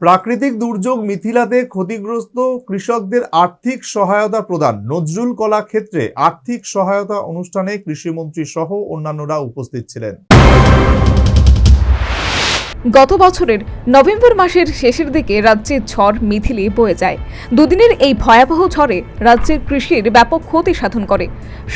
প্রাকৃতিক দুর্যোগ মিথিলাতে ক্ষতিগ্রস্ত কৃষকদের আর্থিক সহায়তা প্রদান। নজরুল কলা ক্ষেত্রে আর্থিক সহায়তা অনুষ্ঠানে কৃষিমন্ত্রী সহ অন্যান্যরা উপস্থিত ছিলেন। গত বছরের নভেম্বর মাসের শেষের দিকে রাজ্যের ঝড় মিথিলি বয়ে যায়। দুদিনের এই ভয়াবহ ঝড়ে রাজ্যের কৃষির ব্যাপক ক্ষতি সাধন করে।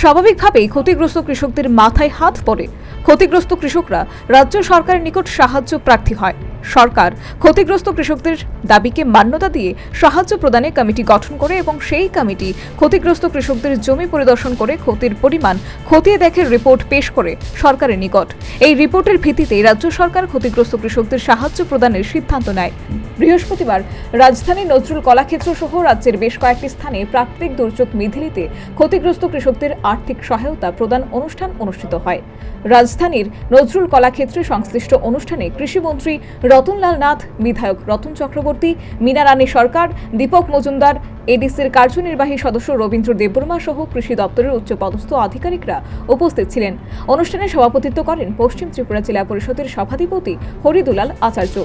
স্বাভাবিকভাবেই ক্ষতিগ্রস্ত কৃষকদের মাথায় হাত পড়ে। ক্ষতিগ্রস্ত কৃষকরা রাজ্য সরকারের নিকট সাহায্য প্রার্থী হয়। সরকার। ক্ষতিগ্রস্ত কৃষকদের দাবিকে মান্যতা দিয়ে সাহায্য প্রদানে কমিটি গঠন করে এবং সেই কমিটি ক্ষতিগ্রস্ত কৃষকদের জমি পরিদর্শন করে ক্ষতির পরিমাণ খতিয়ে দেখে রিপোর্ট পেশ করে সরকারের নিকট। এই রিপোর্টের ভিত্তিতে রাজ্য সরকার ক্ষতিগ্রস্ত কৃষকদের সাহায্য প্রদানের সিদ্ধান্ত নেয়। বৃহস্পতিবার রাজধানীর নজরুল কলাক্ষেত্র সহ রাজ্যের বেশ কয়েকটি স্থানে প্রাকৃতিক দুর্যোগ মিধিলিতে ক্ষতিগ্রস্ত কৃষকদের আর্থিক সহায়তা প্রদান অনুষ্ঠান অনুষ্ঠিত হয়। রাজধানীর নজরুল কলাক্ষেত্রে সংশ্লিষ্ট অনুষ্ঠানে কৃষিমন্ত্রী রতনলাল নাথ, বিধায়ক রতন চক্রবর্তী, মীনারানী সরকার, দীপক মজুমদার এডিসির কার্যনির্বাহী সদস্য রবীন্দ্র দেববর্মা সহ কৃষি দপ্তরের উচ্চপদস্থ আধিকারিকরা উপস্থিত ছিলেন। অনুষ্ঠানে সভাপতিত্ব করেন পশ্চিম ত্রিপুরা জেলা পরিষদের সভাধিপতি হরিদুলাল আচার্য।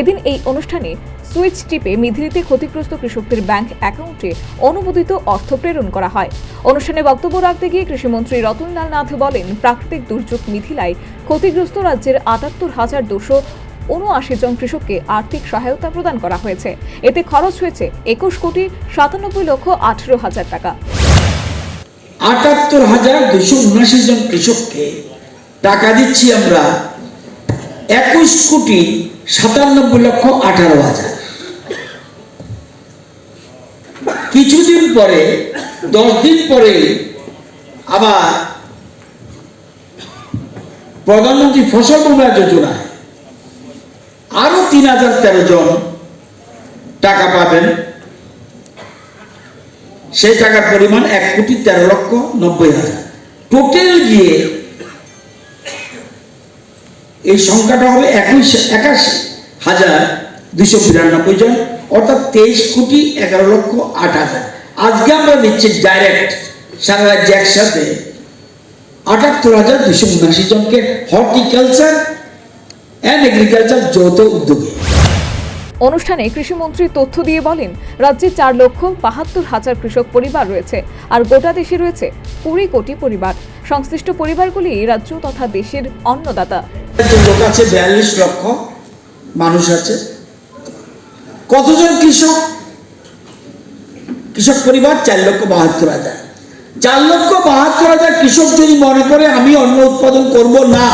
এদিন এই অনুষ্ঠানে সুইচ টিপে মিধিলিতে ক্ষতিগ্রস্ত কৃষকদের ব্যাংক অ্যাকাউন্টে অনুমোদিত অর্থ প্রেরণ করা হয়। অনুষ্ঠানে বক্তব্য রাখতে গিয়ে কৃষিমন্ত্রী রতনলাল নাথ বলেন, প্রাকৃতিক দুর্যোগ মিথিলায় ক্ষতিগ্রস্ত রাজ্যের আটাত্তর হাজার দুশো উনআশি জন কৃষককে আর্থিক সহায়তা প্রদান করা হয়েছে। এতে খরচ হয়েছে একুশ কোটি সাতানব্বই লক্ষ আঠেরো হাজার টাকা। আটাত্তর হাজার দুশো উনআশি জন কৃষককে টাকা দিচ্ছি আমরা একুশ কোটি সাতানব্বই লক্ষ আঠারো হাজার। কিছুদিন পরে, দশ দিন পরে আবার প্রধানমন্ত্রী ফসল বীমা যোজনায় তিন হাজার তেরো জন টাকা পাবেন। সেই টাকার পরিমাণ এক কোটি তেরো লক্ষ নব্বই হাজার। টোটাল গিয়ে এই সংখ্যাটা হবে একুশ, একাশি হাজার দুশো বিরানব্বই জন, অর্থাৎ তেইশ কোটি এগারো লক্ষ আট হাজার। আজকে আমরা দিচ্ছি ডাইরেক্ট সারা রাজ্যে একসাথে আটাত্তর হাজার দুশো উনআশি জনকে হর্টিকালচার অ্যান্ড এগ্রিকালচার যৌথ উদ্যোগে। অনুষ্ঠানে কৃষিমন্ত্রী তথ্য দিয়ে বলেন রাজ্যে চার লক্ষ বাহাত্তর হাজার কৃষক পরিবার রয়েছে আর গোটা দেশে রয়েছে কুড়ি কোটি পরিবার। সংশ্লিষ্ট পরিবারগুলি রাজ্য তথা দেশের অন্নদাতা। লোক আছে বিয়াল্লিশ লক্ষ মানুষ আছে। কতজন কৃষক? কৃষক পরিবার চার লক্ষ বাহাত্তর হাজার। চার লক্ষ বাহাত্তর হাজার কৃষক যদি মনে করে আমি অন্ন উৎপাদন করব না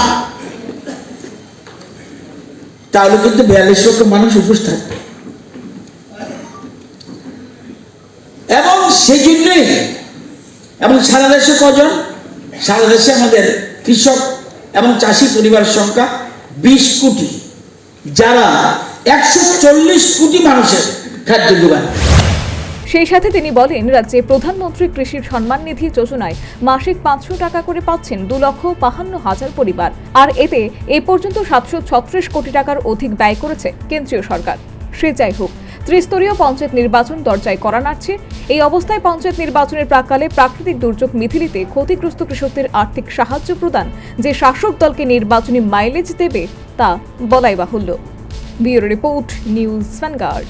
তাহলে কিন্তু বিয়াল্লিশ লক্ষ মানুষ উপোস থাকবে। এবং সেই জন্যই এবং সারা দেশে কজন? সারা দেশে আমাদের কৃষক এবং চাষি পরিবারের সংখ্যা বিশ কোটি, যারা একশো চল্লিশ কোটি মানুষের খাদ্য যোগান সেই সাথে তিনি বলেন, রাজ্যে প্রধানমন্ত্রী কৃষির সম্মান নিধি যোজনায় মাসিক পাঁচশো টাকা করে পাচ্ছেন দু লক্ষ বাহান্ন হাজার পরিবার। আর এতে এ পর্যন্ত সাতশো ছত্রিশ কোটি টাকার অধিক ব্যয় করেছে কেন্দ্রীয় সরকার। সে যাই হোক, ত্রিস্তরীয় পঞ্চায়েত নির্বাচন দরজায় করা নাড়ছে। এই অবস্থায় পঞ্চায়েত নির্বাচনের প্রাককালে প্রাকৃতিক দুর্যোগ মিথিলিতে ক্ষতিগ্রস্ত কৃষকদের আর্থিক সাহায্য প্রদান যে শাসক দলকে নির্বাচনী মাইলেজ দেবে তা বলাই বাহুল্য। Bureau report, news vanguard